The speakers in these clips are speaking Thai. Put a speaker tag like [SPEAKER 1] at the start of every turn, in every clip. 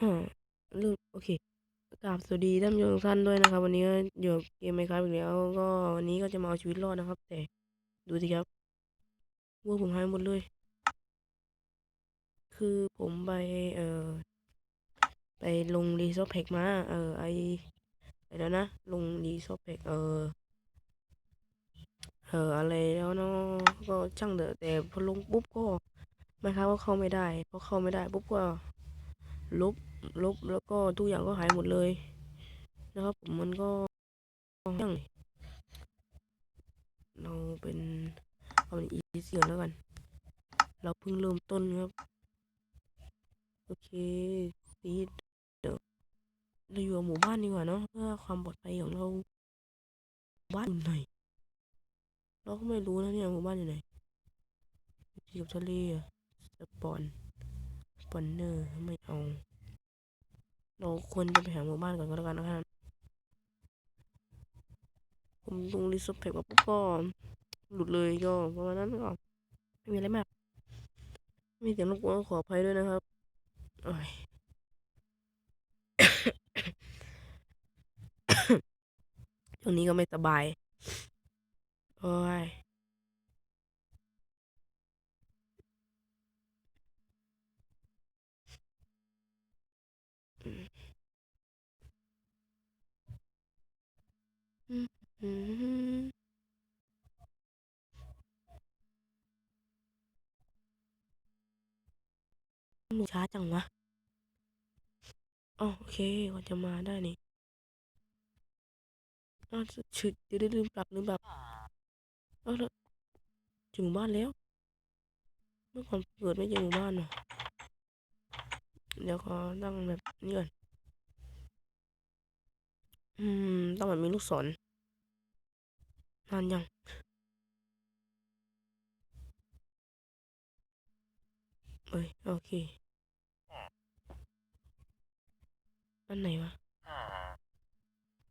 [SPEAKER 1] อ่าลืมโอเคกราบสวัสดีท่านผู้ชมทุกท่านด้วยนะครับ วันนี้ก็อยู่เกมไมครับอีกแล้วก็วันนี้ก็จะมาเอาชีวิตรอดนะครับ แต่ดูสิครับวัวผมหายหมดเลย คือผมไปเอ่อไปลงรีซอสแพ็กมา เออไอไอแล้วนะ ลงรีซอสแพ็กเออเอออะไรแล้วเนาะก็ช่างเถอะแต่พอลงปุ๊บก็ไม่ครับก็เข้าไม่ได้พอเข้าไม่ได้ปุ๊บก็ ลบลบแล้วก็ทุกอย่างก็หายหมดเลย นะครับผมมันก็ยังเราเป็นเอาเป็นอีเสียแล้วกัน เราเพิ่งเริ่มต้นครับ โอเคซีดเดี๋ยวเราอยู่หมู่บ้านดีกว่าเนาะเพื่อความปลอดภัยของเราบ้านอยู่ไหนเราก็ไม่รู้นะเนี่ยหมู่บ้านอยู่ไหนที่กับทะเลอะสปอน อนเนอร์ไม่เอา เราควรจะไปหาหมู่บ้านก่อนก็แล้วกันนะครับผมลงรีสอร์ทแพ็กมาปุ๊บก็หลุดเลยก็ประมาณนั้นก็ไม่มีอะไรมาก มีเสียงรบกวนขออภัยด้วยนะครับโอ้ยช่วงนี้ก็ไม่สบาย โอ้ย อืมอืมมึงช้าจังวะอ๋อโอเคก็จะมาได้นี่อ้าวชึดเดี๋ยวลืมปรับลืมปรับอ้าวแล้วถึงบ้านแล้ว เมื่อก่อนเกิดไม่เจอหมู่บ้านเนาะเดี๋ยวขอตั้งแบบนี้ก่อน อืม ต้องแบบมีลูกศร นานยังเอ้ยโอเค อันไหนวะ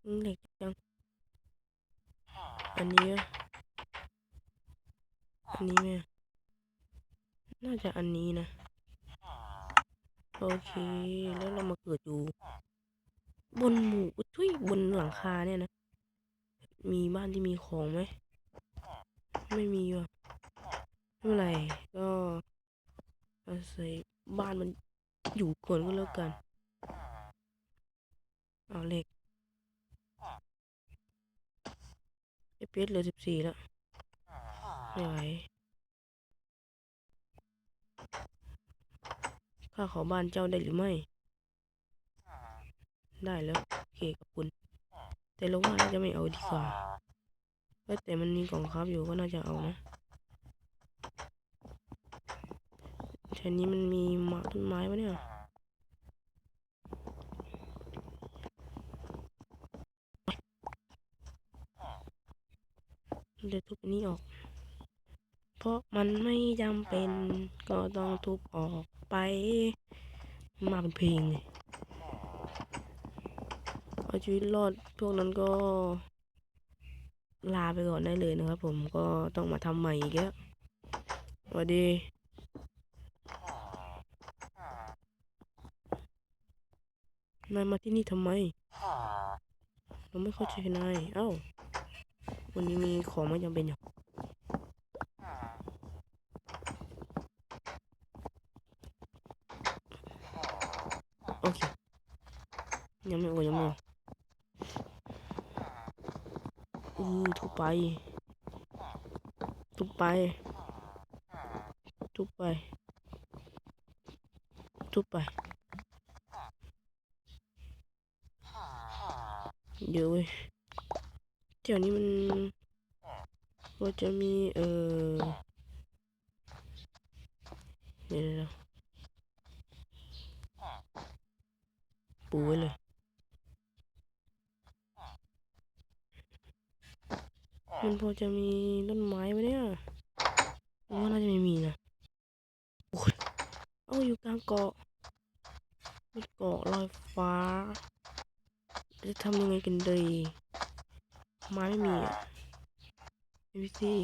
[SPEAKER 1] อืมเล็กจัง อันนี้อะอันนี้ไหมน่าจะอันนี้นะ โอเค แล้วเรามาเกิดอยู่ บนหมู่ทุยบนหลังคาเนี่ยนะ มีบ้านที่มีของไหม ไม่มีว่ะไม่เป็นไร ก็อาศัยบ้านมันอยู่ก่อนก็แล้วกัน เอาเหล็กเอฟเอสเหลือสิบสี่แล้วไม่ไหวข้าขอบ้านเจ้าได้หรือไม่ ได้แล้ว โอเคขอบคุณ แต่เราว่าน่าจะไม่เอาดีกว่าเแต่มันมีกล่องครับอยู่ก็น่าจะเอานะแถวนี้มันมีหมาต้นไม้ปะเนี่ยเดี๋ยวทุบอันนี้ออก เพราะมันไม่จำเป็นก็ต้องทุบออกไป มาเป็นเพลงเลย เอาชีวิตรอดพวกนั้นก็ลาไปก่อนได้เลยนะครับ ผมก็ต้องมาทำใหม่อีกแล้วสวัสดีนายมาที่นี่ทำไม เราไม่เข้าใจนาย เอ้า วันนี้มีของไม่จำเป็นอยู่โอเค ยังไม่โอ้ยังไม่โอ้อือ ทุบไป ทุบไป ทุบไป ทุบไป เดี๋ยอะเว้ยแถวนี้มันก็จะมี เออเดี๋ยวเดี๋ยวปูไว้เลย มันพอจะมีต้นไม้ไหมเนี่ยผมว่าน่าจะไม่มีนะโอ้ยเอาอยู่กลางเกาะเป็นเกาะลอยฟ้า จะทำยังไงกันดีไม้ไม่มีอะเอวิซี่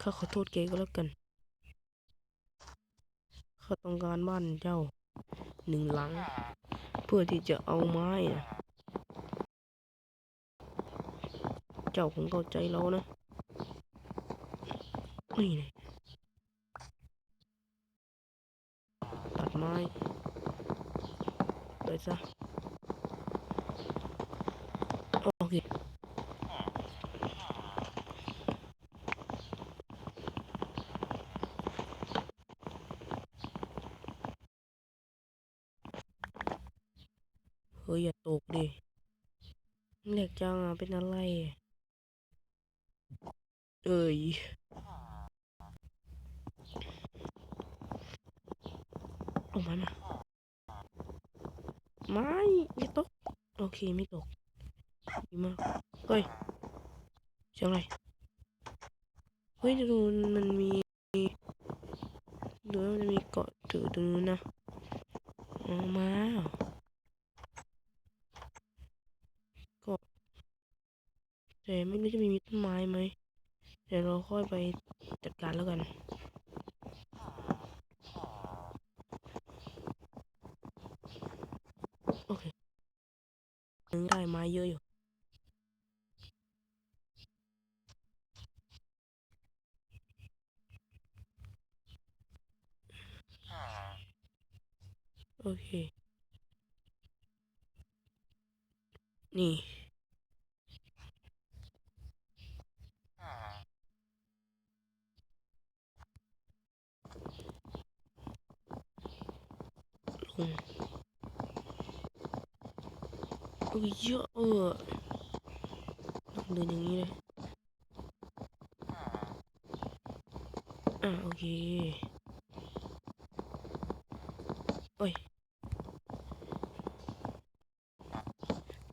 [SPEAKER 1] ข้าขอโทษแกก็แล้วกันข้าต้องการบ้านเจ้าหนึ่งหลัง เพื่อที่จะเอาไม้นะ เจ้าคงเข้าใจเรานะนี่ไงตัดไม้ไปซะโอเคเฮ้ยอย่าตกดิเหล็กจังอะเป็นอะไร เอ้ยลงมามาไม่อย่าตก โอเค ไม่ตกดีมากเฮ้ยเสียงอะไรเฮ้ยดูมันมีดูว่ามันจะมีเกาะถือตรงนู้นนะออกมาเกาะแต่ไม่รู้จะมีต้นไม้ไหม เดี๋ยวเราค่อยไปจัดการแล้วกัน โอเคยังได้ไม้เยอะอยู่โอเค นี่ ลงโอ้ย เยอะเออต้องเดินอย่างนี้เลยอ่าโอเคโอ้ย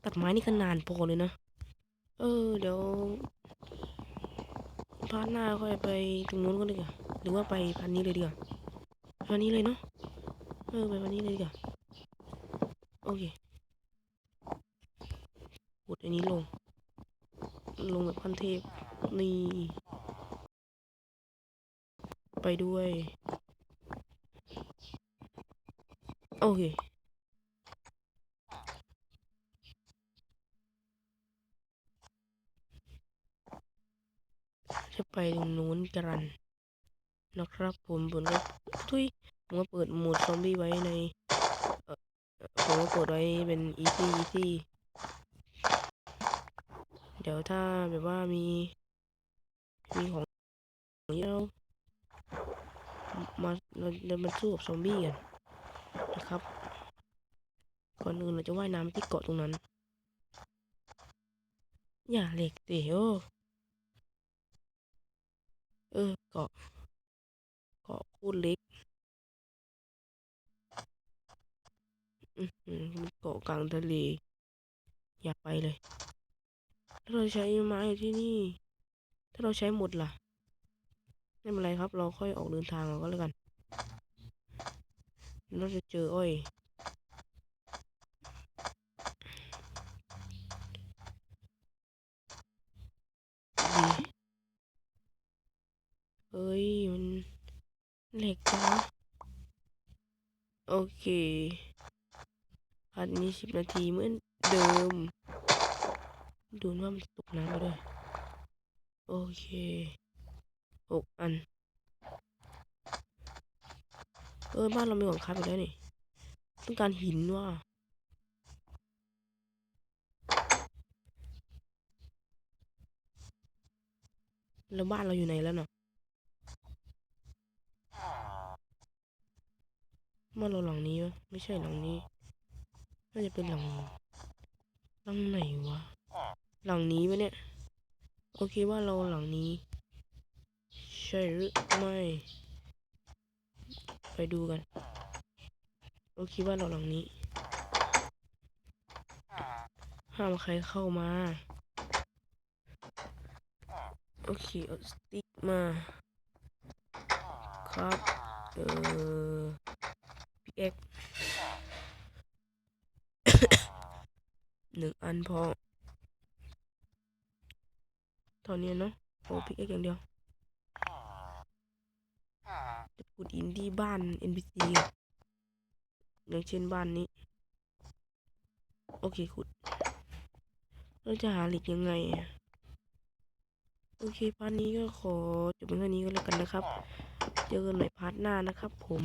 [SPEAKER 1] ตัดไม้นี่ก็นานพอเลยนะ เออ เดี๋ยวพาร์ทหน้าค่อยไปตรงนู้นก็ได้กว่าหรือว่าไปพันนี้เลยดีกว่าพันนี้เลยเนาะเออไปพันนี้เลยดีกว่าโอเค ดอันนี้ลง ลงแบบพันเทพนี่ ไปด้วย โอเคจะไปตรงนู้นกันนะครับผมผมก็ทุยผมก็เปิดโหมดซอมบี้ไว้ในผมก็กดไว้เป็น easy easy เดี๋ยวถ้าแบบว่ามี มีของที่เรามาเราเรามาสู้กับซอมบี้กันนะครับ ก่อนอื่นเราจะว่ายน้ำที่เกาะตรงนั้น อย่าเหล็กเดี๋ยวเออเกาะ เกาะคูดเล็กอืมเกาะกลางทะเล อยากไปเลย ถ้าเราใช้ไม้ที่นี่ ถ้าเราใช้หมดล่ะ ไม่เป็นไรครับ เราค่อยออกเดินทางเราก็แล้วกัน เราจะเจออ้อยเฮ้ย มันเหล็กจังโอเคพันนี้สิบนาทีเหมือนเดิม ดูว่ามันตกน้ำไปด้วย โอเคหกอัน เออบ้านเรามีของค้าไปแล้วนี่ ต้องการหินว่าแล้วบ้านเราอยู่ไหนแล้วเนาะบ้านเราหลังนี้วะไม่ใช่หลังนี้น่าจะเป็นหลังหลังไหนวะ หลังนี้ปะเนี่ยโอเคว่าเราหลังนี้ ใช่หรือไม่ ไปดูกัน โอเคว่าเราหลังนี้ ห้ามใครเข้ามา โอเคเอาสติ๊กมา ครับ เออพีเอ็กหนึ่งอันพอ เท่านี้เนาะโอ้พีเอ็กอย่างเดียวจะขุดอินที่บ้าน NPC อะอย่างเช่นบ้านนี้ โอเคขุดเราจะหาเหล็กยังไงอะโอเคพาร์ทนี้ก็ขอจบเป็นเท่านี้ก็แล้วกันนะครับ เจอกันใหม่พาร์ทหน้านะครับ ผม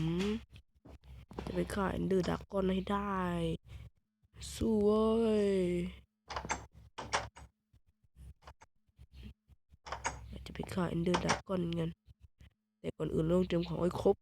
[SPEAKER 1] จะไปฆ่าเอนเดอร์ดักก้อนให้ได้สู้เว้ย อยากจะไปฆ่าเอนเดอร์ดักก้อนกัน แต่ก่อนอื่นเราต้องเตรียมของให้ครบ